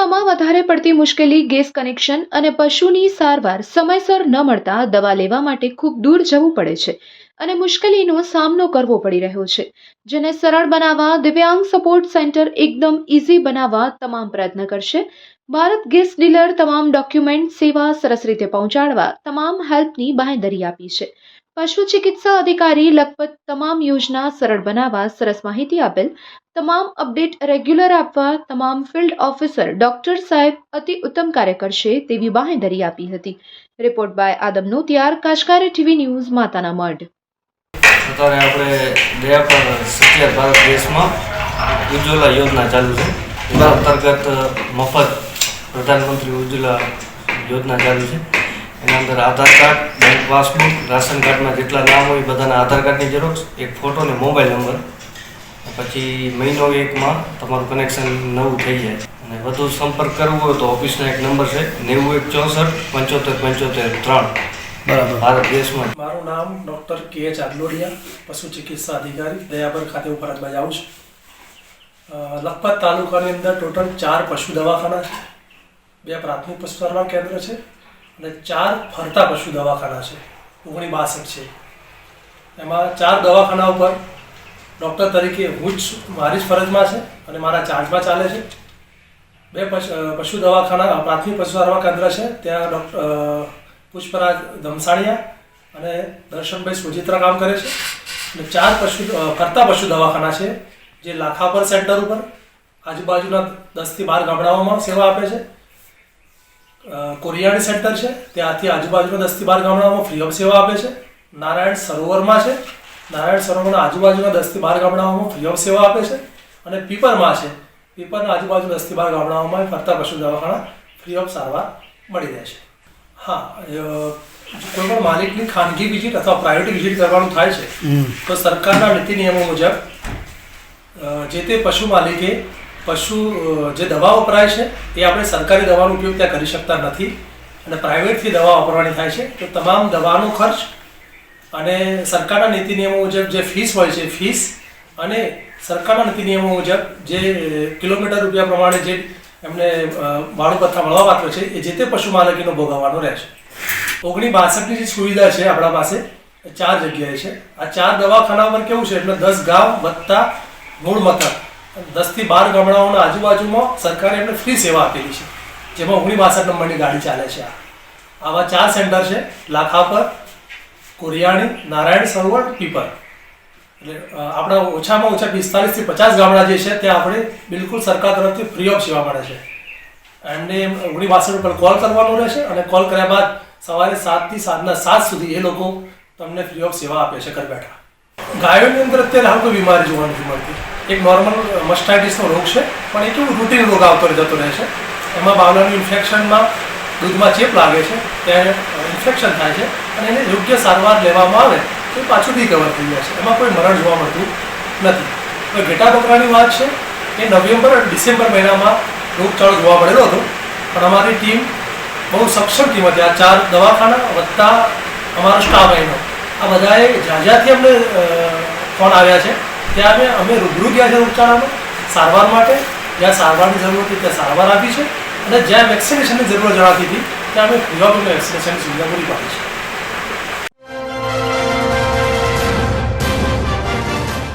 તાલુકામાં વધારે પડતી મુશ્કેલી, ગેસ કનેક્શન અને પશુની સારવાર સમયસર ન મળતા દવા લેવા માટે ખૂબ દૂર જવું પડે છે અને મુશ્કેલીનો સામનો કરવો પડી રહ્યો છે. જેને સરળ બનાવવા, દિવ્યાંગ સપોર્ટ સેન્ટર એકદમ ઇઝી બનાવવા તમામ પ્રયત્ન કરશે. ભારત ગેસ ડીલર તમામ ડોક્યુમેન્ટ, સેવા સરસ રીતે પહોંચાડવા તમામ હેલ્પની બાંયધરી આપી છે. પશુ ચિકિત્સા અધિકારી લખપત તમામ યોજના સરળ બનાવવા સરસ માહિતી આપેલ, તમામ અપડેટ રેગ્યુલર આપવા તમામ ફિલ્ડ ઓફિસર ડોક્ટર સાહેબ અતિ ઉત્તમ કાર્ય કરશે તેવી બાહેંધરી આપી હતી. રિપોર્ટ બાય આદમ નોતિયાર, કાશકારી ટીવી ન્યૂઝ, માતાના મઢ. અત્યારે આપણે દયા પર સત્યાર ભારત દેશમાં ઉજ્જવલા યોજના ચાલુ છે. એના અંતર્ગત મફત પ્રધાનમંત્રી ઉજ્જવલા યોજના ચાલુ છે. એના અંદર Aadhaar card bank passbook ration કાર્ડમાં જેટલા નામ હોય બધાના આધાર કાર્ડની ઝેરોક્ષ એક ફોટો ને મોબાઈલ નંબર પછી મહિનો એકમાં તમારું કનેક્શન નવું થઈ જાય. અને વધુ સંપર્ક કરવો હોય તો ઓફિસનો એક નંબર છે નેવું એક ચોસઠ પંચોતેર પંચોતેર ત્રણ. બરાબર. ભારત દેશમાં. મારું નામ ડૉક્ટર કે એચ આદલોડિયા પશુ ચિકિત્સા અધિકારી દયાબર ખાતે હું ફરજ બજાવું છું. લખપત તાલુકાની અંદર ટોટલ ચાર પશુ દવાખાના છે બે પ્રાથમિક પશુ સારવાર કેન્દ્ર છે અને ચાર ફરતા પશુ દવાખાના છે. ઓગણી બાસઠ છે. એમાં ચાર દવાખાના ઉપર ડૉક્ટર તરીકે હું જ મારી જ ફરજમાં છે અને મારા ચાર્જમાં ચાલે છે. બે પશુ દવાખાના પ્રાથમિક પશુ સારવાર કેન્દ્ર છે. ત્યાં ડૉક્ટર પુષ્પરાજ ધમસાણિયા અને દર્શનભાઈ સુજિત્રા કામ કરે છે. અને ચાર પશુ ફરતા પશુ દવાખાના છે, જે લાખાપર સેન્ટર ઉપર આજુબાજુના દસથી બાર ગામડાઓમાં સેવા આપે છે. કોરિયાણી સેન્ટર છે. ત્યાંથી આજુબાજુના દસથી બાર ગામડાઓમાં ફ્રી ઓફ સેવા આપે છે. નારાયણ સરોવરમાં છે. નારાયણ સરોવરના આજુબાજુના દસથી બાર ગામડાઓમાં ફ્રી ઓફ સેવા આપે છે. અને પીપરમાં છે. પીપરના આજુબાજુ દસથી બાર ગામડાઓમાં ફરતા પશુ દવાખાના ફ્રી ઓફ સારવાર મળી રહે છે. હા કોઈ પણ માલિકની ખાનગી વિઝિટ અથવા પ્રાઇવેટ વિઝિટ કરવાનું થાય છે તો સરકારના નીતિ નિયમો મુજબ જે તે પશુ માલિકે પશુ જે દવા વપરાય છે એ આપણે સરકારી દવાનો ઉપયોગ ત્યાં કરી શકતા નથી. અને પ્રાઇવેટથી દવા વાપરવાની થાય છે. તો તમામ દવાનો ખર્ચ અને સરકારના નીતિ નિયમો મુજબ જે ફીસ હોય છે ફીસ અને સરકારના નીતિ નિયમો મુજબ જે કિલોમીટર રૂપિયા પ્રમાણે જે એમને અ, ભાડું મળવા મળવાપાત્ર છે એ જે તે પશુ માલકીનો ભોગવવાનો રહેશે. ઓગણી બાસઠની જે સુવિધા છે આપણા પાસે ચાર જગ્યાએ છે. આ ચાર દવાખાના પર કેવું છે? એટલે દસ ગામ વત્તા મૂળ મથક દસથી બાર ગામડાઓના આજુબાજુમાં સરકારે એમને ફ્રી સેવા આપેલી છે. જેમાં ઓગણી બાસઠ નંબરની ગાડી ચાલે છે આવા ચાર સેન્ટર છે, લાખાપર, કોરિયાણી, નારાયણ સરોવર, પીપર. એટલે આપણા ઓછામાં ઓછા પિસ્તાલીસથી પચાસ ગામડા જે છે, ત્યાં આપણે બિલકુલ સરકાર તરફથી ફ્રી ઓફ સેવા મળે છે. એમને ઓગણી બાસઠ ઉપર કોલ કરવાનો રહેશે અને કોલ કર્યા બાદ સવારે સાતથી સાંજના સાત સુધી એ લોકો તમને ફ્રી ઓફ સેવા આપે છે, ઘર બેઠા. ગાયોની અંદર અત્યારે હાલ કોઈ બીમારી જોવા નથી મળતી. એક નોર્મલ મસ્ટાઇટિસનો રોગ છે, પણ એ કેવું રૂટીન રોગ આવતો જતો રહે છે. એમાં બાવલાનું ઇન્ફેક્શનમાં દૂધમાં ચેપ લાગે છે, ત્યારે ઇન્ફેક્શન થાય છે, અને એને યોગ્ય સારવાર લેવામાં આવે તો પાછું રિકવર થઈ જાય છે. એમાં કોઈ મરણ જોવા મળતું નથી. હવે ઘેટા બકરાની વાત છે, એ નવેમ્બર ડિસેમ્બર મહિનામાં રોગચાળો જોવા મળેલો હતો, પણ અમારી ટીમ બહુ સક્ષમ ટીમ હતી. આ ચાર દવાખાના વત્તા અમારો સ્ટાફ એનો આ બધાએ જ્યાં અમને ફોન આવ્યા છે. ત્યાં અમે રૂબરૂ ગયા છે રોગચાળામાં સારવાર માટે. જ્યાં સારવારની જરૂર હતી, ત્યાં સારવાર આપી છે. અને જ્યાં વેક્સિનેશનની જરૂર જણાતી હતી, ત્યાં અમે ફ્રી ઓફ વેક્સિનેશનની સુવિધા પૂરી પાડી છે.